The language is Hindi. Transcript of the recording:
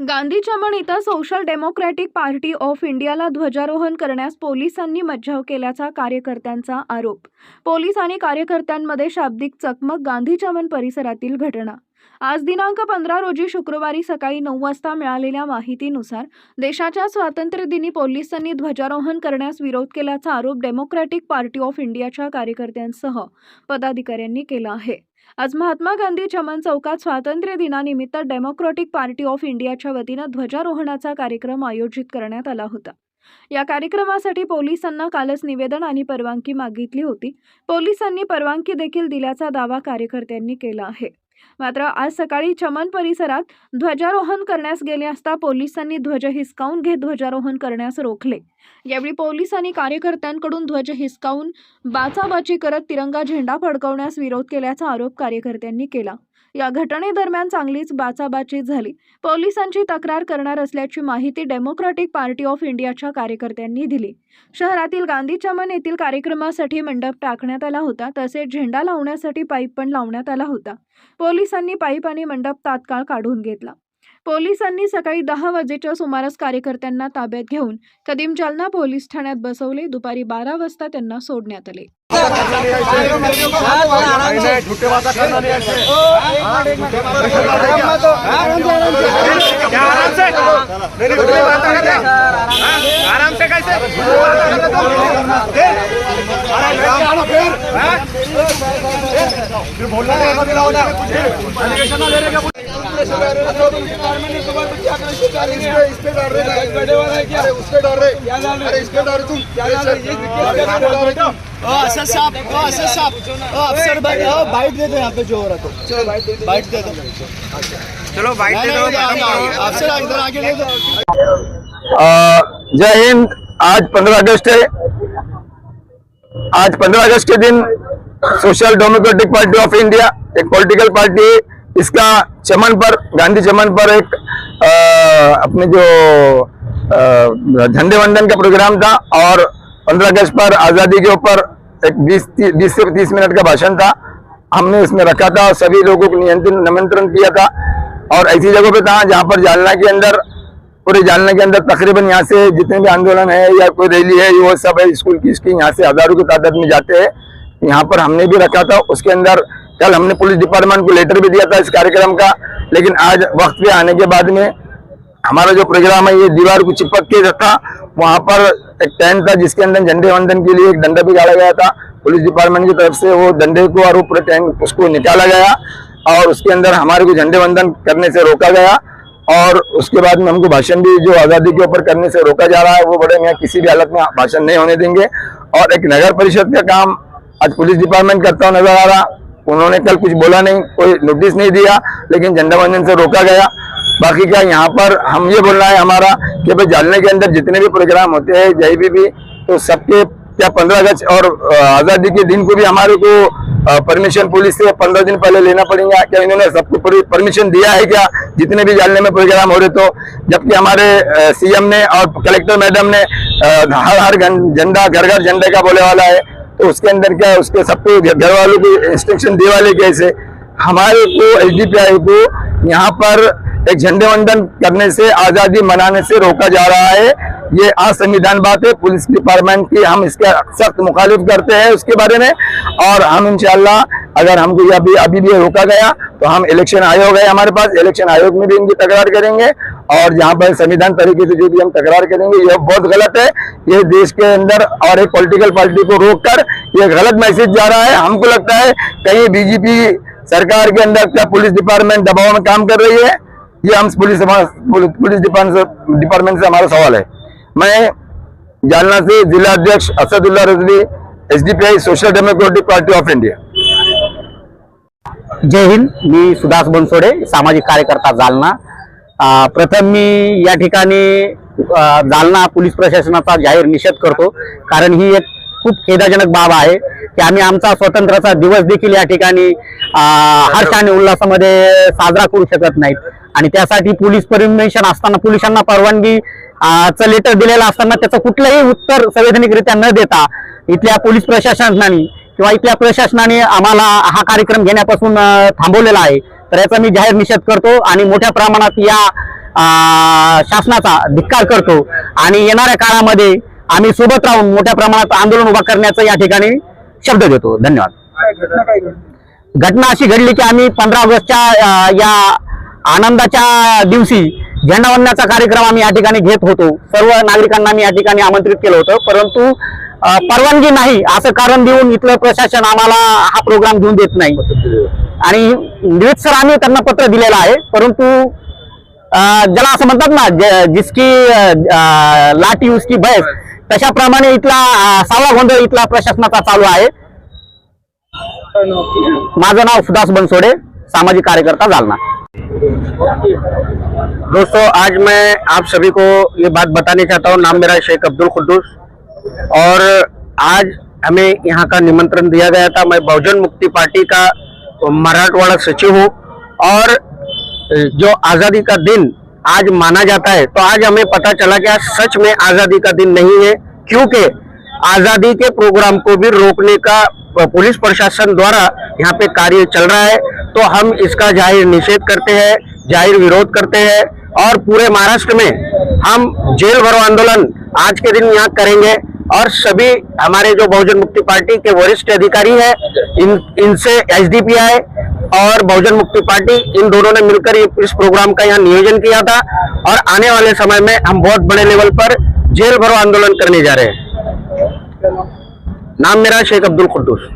गांधी चमन इथं सोशल डेमोक्रॅटिक पार्टी ऑफ इंडियाला ध्वजारोहण करण्यास पोलिसांनी मज्जाव केल्याचा कार्यकर्त्यांचा आरोप. पोलीस आणि कार्यकर्त्यांमध्ये शाब्दिक चकमक गांधी चमन परिसरातील घटना. आज दिनांक पंधरा रोजी शुक्रवारी सकाळी नऊ वाजता मिळालेल्या माहितीनुसार देशाच्या स्वातंत्र्यदिनी पोलिसांनी ध्वजारोहण करण्यास विरोध केल्याचा आरोप डेमोक्रॅटिक पार्टी ऑफ इंडियाच्या कार्यकर्त्यांसह पदाधिकाऱ्यांनी केला आहे. आज महात्मा गांधी चमन चौकात स्वातंत्र्य दिनानिमित्त डेमोक्रॅटिक पार्टी ऑफ इंडियाच्या वतीनं ध्वजारोहणाचा कार्यक्रम आयोजित करण्यात आला होता. या कार्यक्रमासाठी पोलिसांना कालच निवेदन आणि परवानगी मागितली होती. पोलिसांनी परवानगी देखील दिल्याचा दावा कार्यकर्त्यांनी केला आहे. मात्र आज सकाळी चमन परिसरात ध्वजारोहण करण्यास गेले असता पोलिसांनी ध्वज हिसकावून घेत ध्वजारोहण करण्यास रोखले. यावेळी पोलिसांनी कार्यकर्त्यांकडून ध्वज हिसकावून बाचाबाची करत तिरंगा झेंडा फडकवण्यास विरोध केल्याचा आरोप कार्यकर्त्यांनी केला. या घटनेदरम्यान चांगलीच बाचाबाची झाली. पोलिसांची तक्रार करणार असल्याची माहिती डेमोक्रॅटिक पार्टी ऑफ इंडियाच्या कार्यकर्त्यांनी दिली. शहरातील गांधी चमन येथील कार्यक्रमासाठी मंडप टाकण्यात आला होता तसेच झेंडा लावण्यासाठी पाईप पण लावण्यात आला होता. पोलिसांनी पाईप आणि मंडप तात्काळ काढून घेतला. पोलिसांनी सकाळी दहा वाजेच्या सुमारास कार्यकर्त्यांना ताब्यात घेऊन कदीम जालना पोलीस ठाण्यात बसवले. दुपारी बारा वाजता त्यांना सोडण्यात आले. हाँ, हाँ, करो हाँ? इस पे डाल रहे। अरे उस पे डाल रहे अरे इस पे डाल रहे तुम। साहब साहब। अफसर भाई बाइट यहाँ पे जो हो रहा तो। चलो। बाइट दे दो। चलो बाइट दे दो अफसर इधर आगे दो जय हिंद। आज 15 अगस्त है। आज 15 अगस्त के दिन social democratic party of India एक पॉलिटिकल पार्टी है। इसका चमन पर गांधी चमन पर एक अ, अपने जो झंडे वंदन का प्रोग्राम था और 15 अगस्त पर आज़ादी के ऊपर एक 20 20 से 30 मिनट का भाषण था। हमने इसमें रखा था और सभी लोगों को नियंत्रण निमंत्रण किया था। और ऐसी जगहों पे था जहाँ पर जालना के अंदर पूरे जालना के अंदर तकरीबन यहाँ से जितने भी आंदोलन है या कोई रैली है वो सब है। स्कूल की इसकी यहाँ से हज़ारों की तादाद में जाते हैं। यहाँ पर हमने भी रखा था। उसके अंदर कल हमने पुलिस डिपार्टमेंट को लेटर भी दिया था इस कार्यक्रम का, लेकिन आज वक्त पे आने के बाद में हमारा जो प्रोग्राम है, ये दीवार को चिपक के रखा वहाँ पर एक टेंट था जिसके अंदर झंडे वंदन के लिए एक डंडा भी गाड़ा गया था। पुलिस डिपार्टमेंट की तरफ़ से वो डंडे को और वो पूरे टेंट उसको निकाला गया और उसके अंदर हमारे को झंडे वंदन करने से रोका गया और उसके बाद में हमको भाषण भी जो आज़ादी के ऊपर करने से रोका जा रहा है, वो बड़े यहाँ किसी भी हालत में भाषण नहीं होने देंगे। और एक नगर परिषद का काम आज पुलिस डिपार्टमेंट करता हुआ नज़र आ रहा उन्होंने कल कुछ बोला नहीं, कोई नोटिस नहीं दिया, लेकिन झंडा वंदन से रोका गया। बाकी क्या, यहाँ पर हम ये बोलना है हमारा कि भाई जालने के अंदर जितने भी प्रोग्राम होते हैं जहीं भी भी तो सबके क्या पंद्रह अगस्त और आज़ादी के दिन को भी हमारे को परमिशन पुलिस से पंद्रह दिन पहले लेना पड़ेगा। क्या इन्होंने सबको परमिशन दिया है क्या? जितने भी जालने में प्रोग्राम हो रहे तो जबकि हमारे सीएम ने और कलेक्टर मैडम ने हर हर झंडा घर घर झंडे का बोले वाला है। तो उसके अंदर क्या है, उसके सबको घर वालों को इंस्ट्रक्शन दे वाले कैसे हमारे को एच को यहाँ पर एक झंडे वंदन करने से आज़ादी मनाने से रोका जा रहा है। ये असंविधान बात है पुलिस डिपार्टमेंट की हम इसके सख्त मुखालिफ करते हैं उसके बारे में। और हम इंशाल्लाह अगर हमको अभी अभी भी रोका गया तो हम इलेक्शन आयोग है हमारे पास। इलेक्शन आयोग में भी इनकी तकरार करेंगे। और जहाँ पर संविधान तरीके से जो भी हम तकरार करेंगे, यह बहुत गलत है। ये देश के अंदर और एक पॉलिटिकल पार्टी को रोककर ये गलत मैसेज जा रहा है। हमको लगता है कहीं बीजेपी सरकार के अंदर क्या पुलिस डिपार्टमेंट दबाव में काम कर रही है? ये हम पुलिस पुलिस डिपार्टमेंट से हमारा सवाल है। मैं जालना से जिला अध्यक्ष Asadullah Rizvi S social democratic party of India जय हिंद, मी सुदास बनसोडे, सामाजिक कार्यकर्ता जालना। प्रथम मी या ठिकाणी जालना पोलीस प्रशासनाचा जाहीर निषेध करतो. कारण ही एक खूप खेदाजनक बाब आहे की आम्ही आमचा स्वातंत्र्याचा दिवस देखील या ठिकाणी हर्ष आणि उल्हासामध्ये साजरा करू शकत नाहीत. आणि त्यासाठी पोलीस परमिशन असताना पोलिसांना परवानगी च चं लेटर दिलेलं असताना त्याचं कुठलंही उत्तर संवैधानिकरित्या न देता इथल्या पोलीस प्रशासनाने किंवा इथल्या प्रशासनाने आम्हाला हा कार्यक्रम घेण्यापासून थांबवलेला आहे. तर याचा मी जाहीर निषेध करतो आणि मोठ्या प्रमाणात या शासनाचा धिक्कार करतो. आणि येणाऱ्या काळामध्ये आम्ही सोबत राहून मोठ्या प्रमाणात आंदोलन उभा करण्याचा या ठिकाणी शब्द देतो. धन्यवाद. घटना अशी घडली की आम्ही पंधरा ऑगस्टच्या या आनंदाच्या दिवशी झेंडावंदनाचा कार्यक्रम आम्ही या ठिकाणी घेत होतो. सर्व नागरिकांना मी या ठिकाणी आमंत्रित केलं होतं. परंतु परवानगी नाही असं कारण देऊन इथलं प्रशासन आम्हाला हा प्रोग्राम घेऊन देत नाही. आणि निवेद सर आम्ही त्यांना पत्र दिलेलं आहे परंतु ज्याला असं म्हणतात ना जिसकी लाठी उसकी भैस तशाप्रमाणे इथला सावळा गोंधळ इथला प्रशासनाचा चालू आहे. माझं नाव सुदास बनसोडे सामाजिक कार्यकर्ता जालना. दोस्तों आज मैं आप सभी को ये बात बताने चाहता हूँ। नाम मेरा शेख अब्दुल खुद्दूस। और आज हमें यहाँ का निमंत्रण दिया गया था। मैं बहुजन मुक्ति पार्टी का मराठवाड़ा सचिव हूँ और जो आज़ादी का दिन आज माना जाता है तो आज हमें पता चला कि आज सच में आज़ादी का दिन नहीं है, क्योंकि आज़ादी के प्रोग्राम को भी रोकने का पुलिस प्रशासन द्वारा यहाँ पे कार्य चल रहा है। तो हम इसका ज़ाहिर निषेध करते हैं, ज़ाहिर विरोध करते हैं और पूरे महाराष्ट्र में हम जेल भरो आंदोलन आज के दिन यहाँ करेंगे। और सभी हमारे जो बहुजन मुक्ति पार्टी के वरिष्ठ अधिकारी हैं, इन, इनसे एसडीपीआई और बहुजन मुक्ति पार्टी, इन दोनों ने मिलकर इस प्रोग्राम का यहाँ नियोजन किया था और आने वाले समय में हम बहुत बड़े लेवल पर जेल भरो आंदोलन करने जा रहे हैं। नाम मेरा शेख अब्दुल खुद्दूस